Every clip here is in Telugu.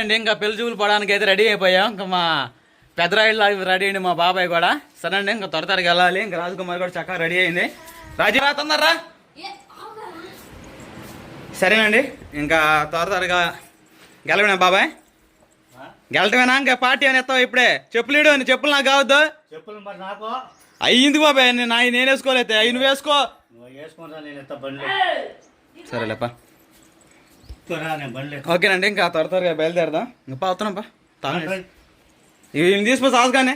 అండి ఇంకా పెళ్ళి చూపులు పడడానికి అయితే రెడీ అయిపోయాం. ఇంకా మా పెద్దరాయిలు రెడీ అయింది మా బాబాయ్ కూడా. సరే అండి ఇంకా త్వర త్వరగా వెళ్ళాలి. ఇంకా రాజకుమార్ కూడా చక్కగా రెడీ అయింది. రాజు రా తొందరరా? సరేనండి ఇంకా త్వర త్వరగా గెలవనా బాబాయ్? గెలటమేనా? ఇంకా పార్టీ అని ఎత్తావు ఇప్పుడే? చెప్పులు ఇడు అని చెప్పులు నాకు కావద్దు. చెప్పులు మరి నాకు? అయ్యింది బాబాయ్ నేను వేసుకోలేదు అయ్యి నువ్వు వేసుకో సరేలేపా. ఓకేనండి ఇంకా త్వర త్వరగా బయలుదేరదాం. ఇంకా పా వస్తున్నాం పా. తాగండి. ఇవి తీసుకో సాసుగానే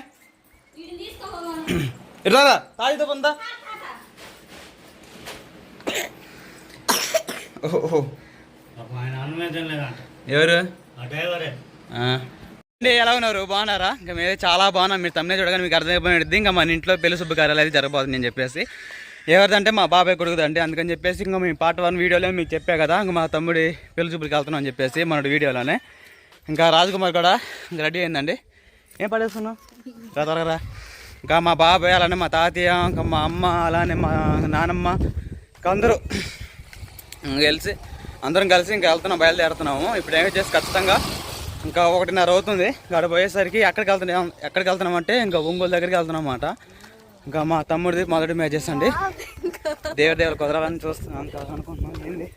ఇట్లా తాగితే పొందా ఓహో. ఎవరు? ఆ డ్రైవరే. ఆ. అండి ఎలా ఉన్నారు? బాగున్నారా? ఇంకా మీరు చాలా బాగున్నాం. మీరు తమ్మునే చూడగానే మీకు అర్థమైపోయింది ఇంకా మన ఇంట్లో పెళ్ళి శుభకార్యాలు అయితే జరగబోతుంది అని చెప్పేసి. ఎవరిదంటే మా బాబాయ్ కొడుకుదండి. అందుకని చెప్పేసి ఇంకా మేము పార్ట్ వన్ వీడియోలో మీకు చెప్పా కదా ఇంకా మా తమ్ముడి పెళ్ళి చూపులకి వెళ్తున్నాం అని చెప్పేసి మన వీడియోలోనే. ఇంకా రాజకుమార్ కూడా ఇంకా రెడీ అయిందండి. ఏం పడేస్తున్నావు? రా త్వరగా ఇంకా మా బాబాయ్ అలానే మా తాతయ్య ఇంకా మా అమ్మ అలానే మా నానమ్మ ఇంకా అందరూ కలిసి అందరం కలిసి ఇంకా వెళ్తున్నాం బయలుదేరుతున్నాము. ఇప్పుడు ఏమి చేసి ఖచ్చితంగా ఇంకా ఒకటిన్నర అవుతుంది. అక్కడ పోయేసరికి ఎక్కడికి వెళ్తున్నాం ఎక్కడికి వెళ్తున్నాం అంటే ఇంకా ఒంగోలు దగ్గరికి వెళ్తున్నాం అన్నమాట. ఇంకా మా తమ్ముడిది మొదటి మ్యాచెస్ అండి. దేవర దేవర కుదరాలని చూస్తున్నాం కదా అనుకుంటున్నాం ఏంది?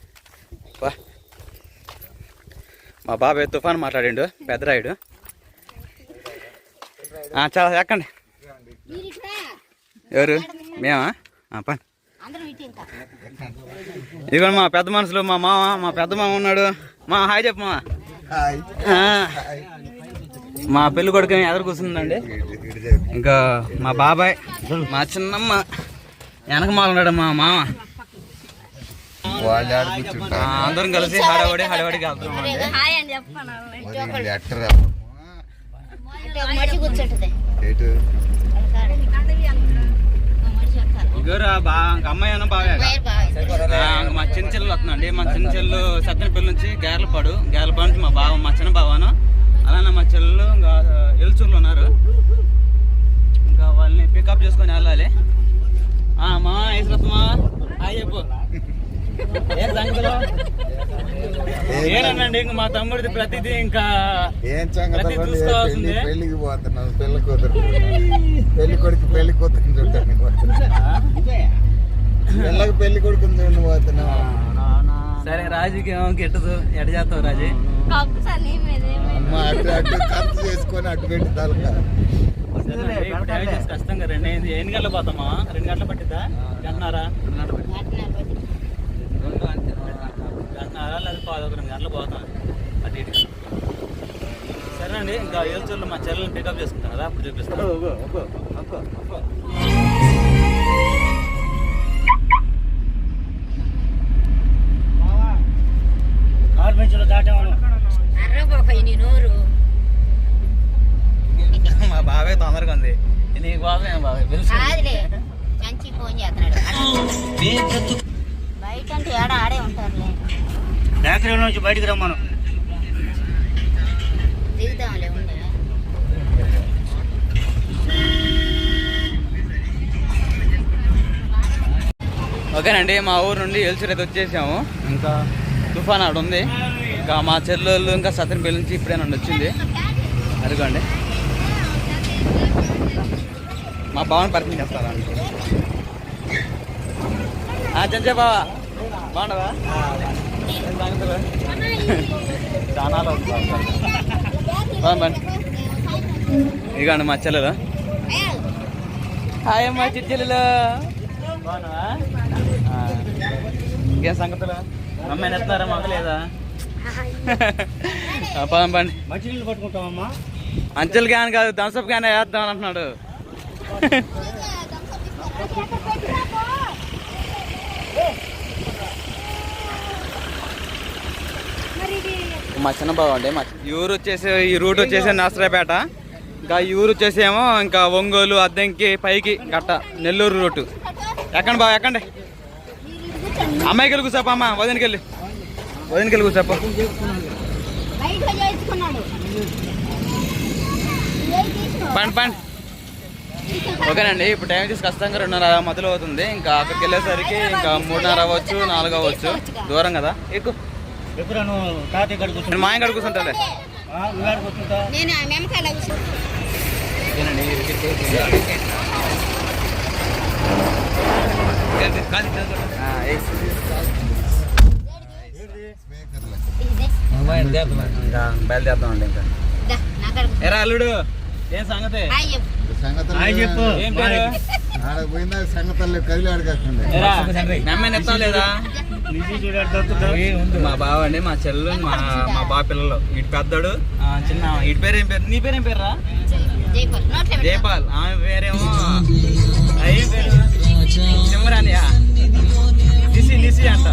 బా. మా బాబాయ్ తుఫాన్ మాట్లాడిండు పెద్దరాయుడు చాలా ఎక్కండి. ఎవరు? మేమా? పని ఇదిగోండి మా పెద్ద మనుషులు మా మామ మా పెద్ద మామ ఉన్నాడు. మా హాయ్ చెప్పు మా ఆ. మా పెళ్ళి కొడుకు ఎదురు కూర్చుందండి ఇంకా మా బాబాయ్ మా చిన్నమ్మ వెనక మాల ఉన్నాడు మా మామ. అందరం కలిసి హడావడి హడావడికి ఇగోరా బా అమ్మాయి బాగా మా చిన్న చెల్లెలు వస్తుందండి. మా చిన్న చెల్లెలు సత్యనపల్లి నుంచి గేర్లపాడు. గేర్లపాడు నుంచి మా బావ మా చిన్న బావను. అలానే మా చెల్లెలు ఇంకా ఎల్చూరులో ఉన్నారు. ఇంకా వాళ్ళని పికప్ చేసుకొని వెళ్ళాలి. ఆ, మా ఈశ్వరత్మా హాయ్ చెప్పు. ఏం సంగతులు? ఏనండి ఇంక మా తమ్ముడిది ప్రతిదీ ఇంకా ఏం సంగతి పెళ్ళికి పోతున్నాను పెళ్ళి కూతురు పెళ్ళి కొడుకు పెళ్ళి కూతురు చూడటానికి పోతున్నాను. పిల్లకి పెళ్ళి కొడుకుని చూడండి పోతున్నావు సరే రాజుకేమో గిట్టదు. ఎడ చేస్తావు రాజు? చేసుకొని అటు పెట్టి ఖచ్చితంగా రెండు ఎన్ని గంటలకు పోతామా రెండు గంటలు పట్టిద్దా? గంటన్నారా? గంటన్నారా లేదా ఒక రెండు గంటలు పోతాం. అటు ఇటు. సరేనండి ఇంకా ఏల్చూరులో మా చెల్లెల్ని పికప్ చేసుకుంటాం కదా అప్పుడు చూపిస్తాను కారు బెంచ్లో దాటామను అర్రబాబాయ్ నీ నోరు మా బాబాయ్ తొందరగా ఉంది నీకు బాబాయ్ బాబాయ్ తెలుసు కాదులే మంచి ఫోన్ చేస్తున్నాడు బయట అంటే ఏడ ఆడే ఉంటారులే బేకరీ నుంచి బయటికి రమ్మను దిగుదాంలే ఉండే ఓకేనండి మా ఊరు నుండి ఎల్చూరు అయితే వచ్చేసాము. ఇంకా తుఫాన్ ఆడ ఉంది. ఇంకా మా చెల్లెళ్ళు ఇంకా సత్యనపల్లి నుంచి ఇప్పుడే వచ్చింది. అదిగోండి. మా బావని పరిచయం చేస్తారా? చంచే బావా. బాగుండవా బాగా ఇదిగోండి మా చెల్లెలు. హాయ్ అమ్మా చిట్టెలు బాగున్నావా? ఇంకేం సంగతులు? అమ్మాయిని ఎత్తున్నారా మాకు లేదా? ఆ, పదం పండి మంచి నీళ్ళు పట్టుకుంటామమ్మా అంచెలు కానీ కాదు థమ్స్అప్ కానీ వేద్దాం అంటున్నాడు. మా చిన్న బావ అండి మా ఈ ఊరు వచ్చేసి ఈ రూట్ వచ్చేసి నర్సరాపేట ఇంకా ఈ ఊరు వచ్చేసేమో ఇంకా ఒంగోలు అద్దెంకి పైకి గట్ట నెల్లూరు రూటు. ఎక్కండి బావ ఎక్కండి. అమ్మాయికి వెళ్ళి కూర్చోప అమ్మ వదినకి వెళ్ళి. వదినకి వెళ్ళి కూర్చోప. పండి పండి ఓకేనండి ఇప్పుడు టైం చూసి ఖచ్చితంగా రెండున్నర మధ్యలో అవుతుంది. ఇంకా అక్కడికి వెళ్ళేసరికి ఇంకా మూడున్నర అవ్వచ్చు నాలుగు అవ్వచ్చు. దూరం కదా? ఎక్కువ మా ఆయన కూర్చుంటాలే కూర్చుంటా ఓకేనండి ఇది టికెట్. ఆ, ఏ. స్పీకర్లు ఇదే ఇంకా బయలుదేరుతామండి ఇంకా. ఎరా అల్లుడు ఏం సంగతి? చెప్పు. ఏం పేరు? ఆడ పోయిందా? సంగతులు కదిలి అడగకుండా ఎరా మీ బావ అండి మా చెల్లు మా మా బావ పిల్లలు. ఇటు పెద్దోడు ఆ, చిన్న ఇటు పేరు ఏం పేరు? నీ పేరు ఏం పేరు రా జైపాల్. ఆమె పేరేమో? ఆ, ఏం పేరు? సిమరానియా నిసి నిసి అంట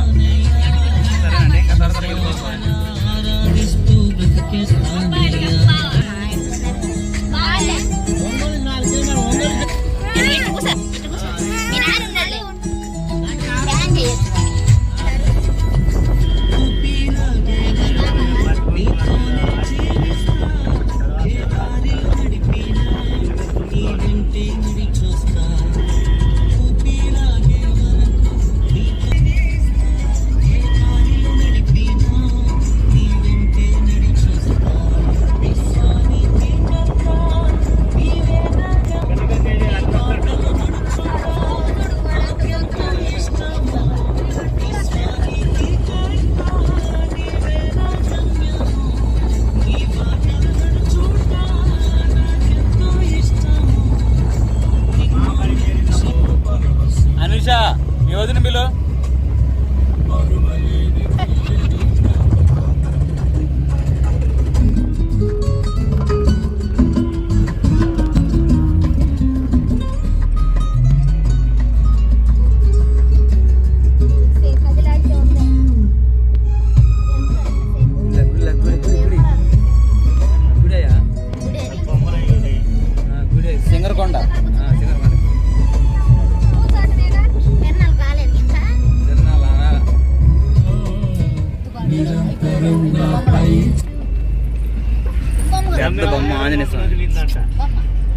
పెద్ద బొమ్మ ఆంజనేయ స్వామి.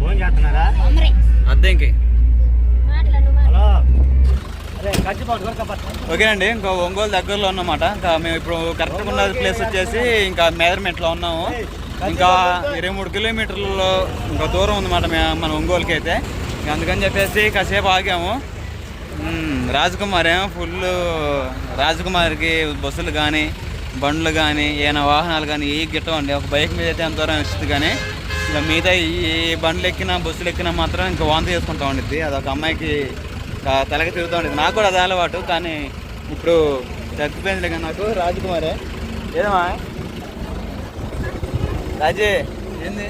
ఫోన్ చేస్తున్నారా. హలో. ఓకేనండి ఇంకా ఒంగోలు దగ్గరలో ఉన్నమాట. ఇంకా మేము ఇప్పుడు కరెక్ట్గా ఉన్న ప్లేస్ వచ్చేసి ఇంకా మేదర్మెంట్లో ఉన్నాము. ఇంకా ఇరవై మూడు కిలోమీటర్లలో ఇంకా దూరం ఉందన్నమాట మే మన ఒంగోలుకి అయితే. ఇంక అందుకని చెప్పేసి కాసేపు ఆగాము. రాజకుమార్ ఏమో ఫుల్ రాజకుమార్కి బస్సులు కానీ బండ్లు కానీ ఏమైనా వాహనాలు కానీ ఏ గిట్టవండి ఒక బైక్ మీద అయితే ఎంత దూరం ఇస్తుంది కానీ ఇంకా మిగతా ఈ బండ్లు ఎక్కినా బస్సులు ఎక్కినా మాత్రం ఇంకా వాంతి చేసుకుంటా ఉండిద్ది. అదొక అమ్మాయికి ఇంకా తలకి తిరుగుతూ ఉండేది నాకు కూడా అదే అలవాటు కానీ ఇప్పుడు తగ్గిపోయింది కానీ నాకు రాజకుమారే. ఏదమ్మా? రాజే ఏంది?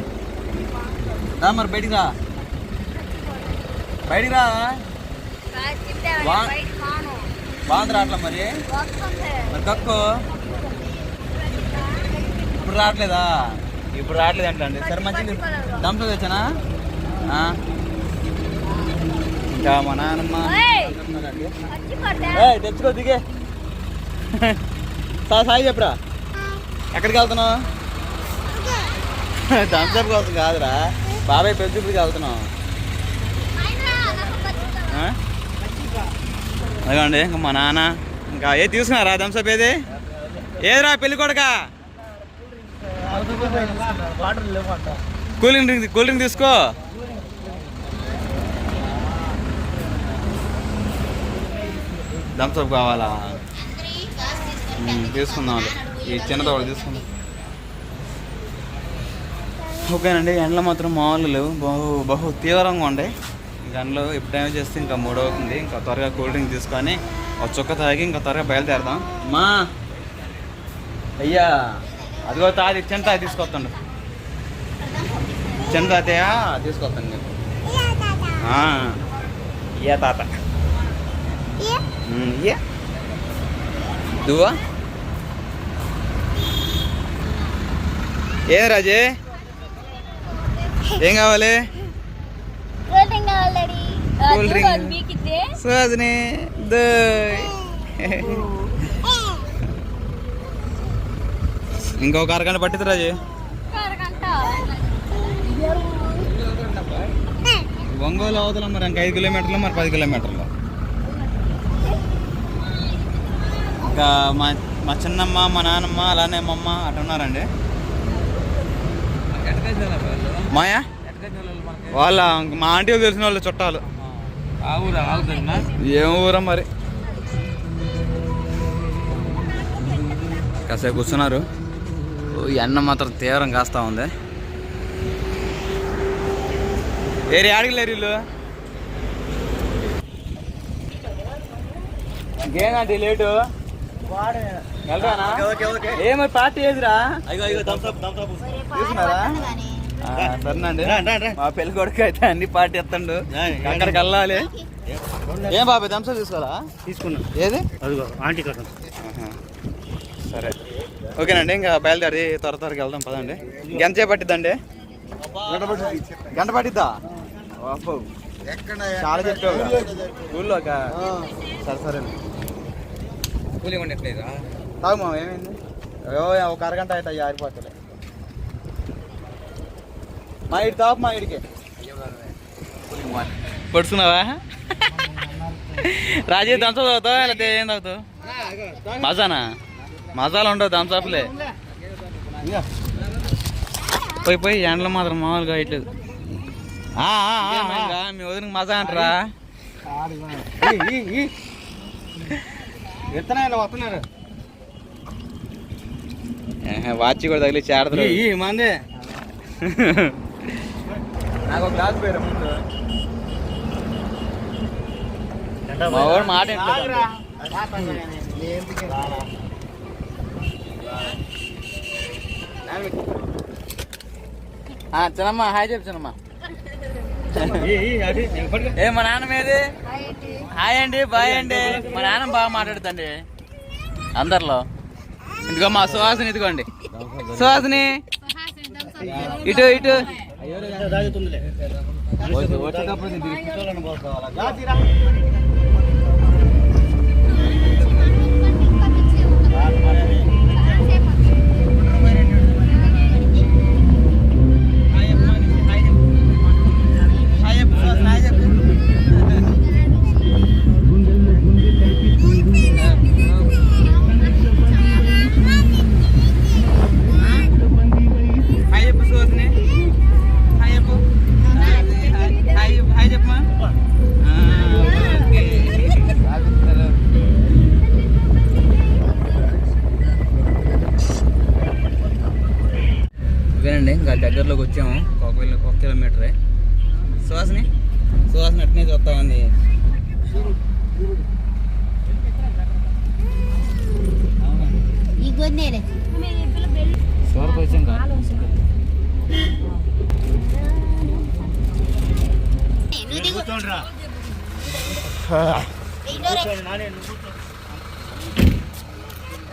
రా మరి బయటికి రా. బయటికి రా. బాగుంది రావట్లే మరి? మరి కక్కు. ఇప్పుడు రావట్లేదా? ఇప్పుడు రావట్లేదు అంటండి సరే మంచిది దంపలు తెచ్చానా. ఇంకా మా నాన్నమ్మ తెచ్చుకో దిగే. సా సాయి చెప్పురా. ఎక్కడికి వెళ్తున్నావు? థమ్స్అప్ కోసం కాదురా. బాబాయ్ పెద్దపూడికి వెళ్తున్నావు? అదిగోండి ఇంకా మా నాన్న. ఇంకా ఏ తీసుకున్నారా థమ్స్అప్ ఏది? ఏదిరా పెళ్ళి కొడక కూలింగ్ డ్రింక్ కూల్ డ్రింక్ తీసుకో. థమ్స్అప్ కావాలా? తీసుకుందాం ఈ చిన్నది ఒకటి తీసుకుందాం. ఓకేనండి ఎండలు మాత్రం మామూలు లేవు. బహు బహు తీవ్రంగా ఉండే. ఇంకా ఇప్పుడు ఎప్పుడైనా చేస్తే ఇంకా మూడు అవుతుంది. ఇంకా త్వరగా కూల్ డ్రింక్ తీసుకొని ఒక చుక్క తాగి ఇంకా త్వరగా బయలుదేరదాం. మా అయ్యా! అదిగో తాది తాది తీసుకొస్తాడు. చిన్న తాతయ్య తీసుకొస్తాను ఆ, ఇయ్యా తాత? ఇయ్యా నువ్వా? ఏం రాజే? ఏం కావాలి? Cool drink. సుహాసిని దోయ్. ఇంకొక అరగంట పట్టింది రాజు. ఒంగోలు అవతల మరి ఇంక ఐదు కిలోమీటర్లు మరి పది కిలోమీటర్లు. ఇంకా మా మా చిన్నమ్మ మా నాన్నమ్మ అలానే మా అమ్మ అటు ఉన్నారండి. మాయా? వాళ్ళ మా ఆంటీ తెలిసిన వాళ్ళు చుట్టాలు. ఏం ఊరా మరి? కాసేపు కూర్చున్నారు. ఈ అన్నం మాత్రం తీవ్రం కాస్తా ఉంది. ఏరి ఆడగలేరు వీళ్ళు? ఇంకేందంటే లేటు? వెళ్ళరానా ఏ మరి పార్టీ ఏదిరా? సరేనండి. మా పెళ్ళి కొడుకు అయితే అన్ని పార్టీ ఎత్తండు. అక్కడికి వెళ్ళాలి. ఏం? బాబాయ్ థమ్స్అప్ తీసుకోవాలా? తీసుకున్నా. ఏది? అదిగో ఆంటీ ఓకేనండి ఇంకా బయలుదేరి త్వర త్వరగా వెళ్దాం పదండి. ఎంత పట్టిద్దండి గంట పట్టిద్దా చాలా చెప్పావు ఊళ్ళో ఒక సరే సరే. తాగు మా ఏమైంది? ఒక అరగంట అయితే అయ్యి ఆరిపోతలే మా ఇటు తాపు మా ఇడికి పడుతున్నావా రాజీ దంచం తాగుతావా లేకపోతే ఏం తాగుతావు? మజానా? మజాలు ఉండవు దంచాపులే పోయి పోయి ఎండలు మాత్రం మామూలుగా ఇట్లేదు. మీ వదినకి మజా అంటారా? ఎత్తనాయన వస్తున్నారు. ఏహే, వాచి కూడా తగిలి చేడతారు ఈ మందే. నాకు ఒక గ్లాస్ పోయారు ముందు. మా వాడు మాట చిన్నమ్మ హాయ్ చెప్పు చిన్నమ్మ ఏ మా నాన్న మీది హాయ్ అండి బాయ్ అండి మా నాన్న బాగా మాట్లాడుతండి అందరిలో ఇదిగో మా సుహాసిని ఇదిగోండి సుహాసిని ఇటు ఇటు హాయ్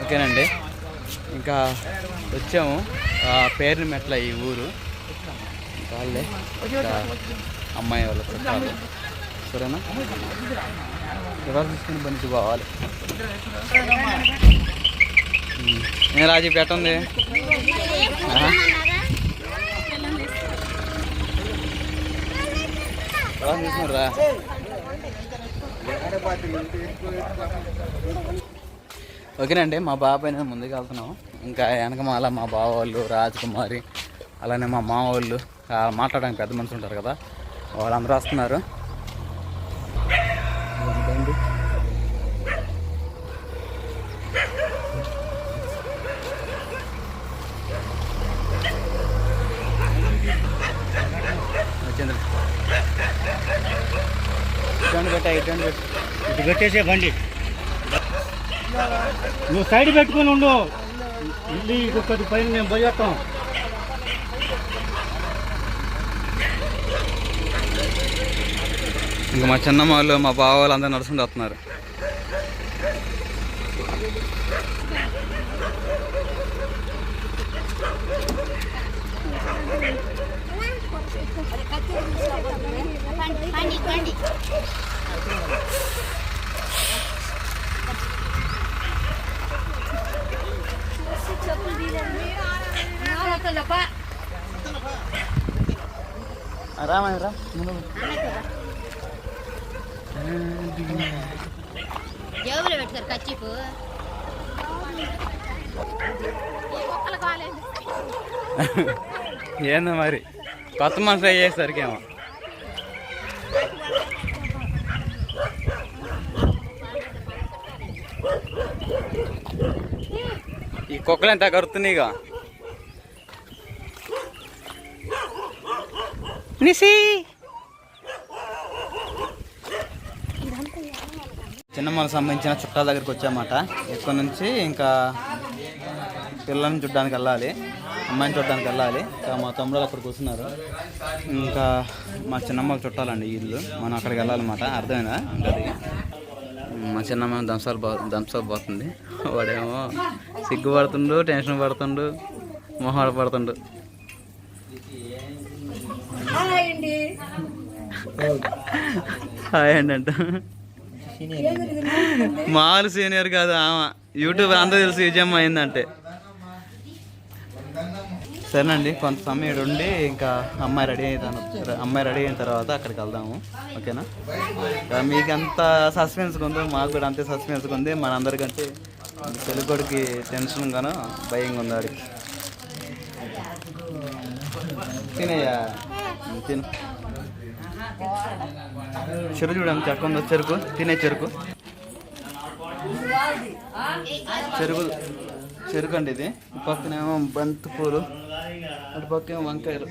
ఓకేనండి. ఇంకా వచ్చాము. ఆ పేరుని మెట్ల ఈ ఊరు. వాళ్ళే. అమ్మాయి వాళ్ళ చుట్టాలు. సరేనా? ఎవరు తీసుకుని బండి పోవాలి. ఉమ్. నేను రాజీ పెట్టండి ఓకేనండి మా బాబాయ్ నేను ముందుకు వెళ్తున్నాం ఇంకా వెనకమాల మా బావ వాళ్ళు రాజకుమారి అలానే మా మామ వాళ్ళు మాట్లాడడానికి పెద్ద మనుషులు ఉంటారు కదా వాళ్ళందరూ వస్తున్నారు. పెట్టా పెట్టు ఇటు పెట్టేసే బండి. నువ్వు సైడ్ పెట్టుకొని ఉండు. ఇల్లు ఇంకొకటి పైన మేము పోయేస్తాం ఇంకా మా చిన్నమ్మ వాళ్ళు మా బావ వాళ్ళు అందరూ నడుచుకుంటూ వస్తున్నారు పండి పండి రామాయ రా ముందు జేబులో పెట్టుకోరు కచ్చిపు ఏందో మరి? కొత్త మనుషులు అయ్యేసరికి ఏమో ఈ కుక్కలు ఎంత కరుతున్నాయిగా. నిసి చిన్నమ్మలకు సంబంధించిన చుట్టాల దగ్గరికి వచ్చామాట. ఇక్కడ నుంచి? ఇంకా పిల్లల్ని చూడడానికి వెళ్ళాలి. అమ్మాయిని చూడడానికి వెళ్ళాలి. ఇంకా మా తమ్ముడు అక్కడ కూర్చున్నారు. ఇంకా మా చిన్నమ్మకి చుట్టాలండి ఇల్లు. మనం అక్కడికి వెళ్ళాలన్నమాట. అర్థమైందా? ఇంకా మా చిన్నమ్మ దంసాలు బా దంసాలు పోతుంది. వాడేమో సిగ్గుపడుతుండు టెన్షన్ పడుతుండు మొహాడ పడుతుండు. హాయ్ అండి. అంట. మామూలు సీనియర్ కాదు ఆమె. యూట్యూబ్ అంతా తెలుసు విజయమ్మ అయిందంటే. సరేనండి కొంత సమయం ఉండి ఇంకా అమ్మాయి రెడీ అవుతాను అమ్మాయి రెడీ అయిన తర్వాత అక్కడికి వెళ్దాము. ఓకేనా? మీకు అంత సస్పెన్స్గా ఉందో మాకు కూడా అంతే సస్పెన్స్గా ఉంది. మనందరికంటే తెలుగుడికి టెన్షన్గాను భయంగా ఉంది వాడికి తినయ్యా. తిను. చెరుకు చూడండి చెక్క చెరుకు? తినే చెరుకు? చెరుకు చెరుకు అండి ఇది. ఈ పక్కనేమో బంతి పూలు అటు పక్కనేమో వంకాయలు.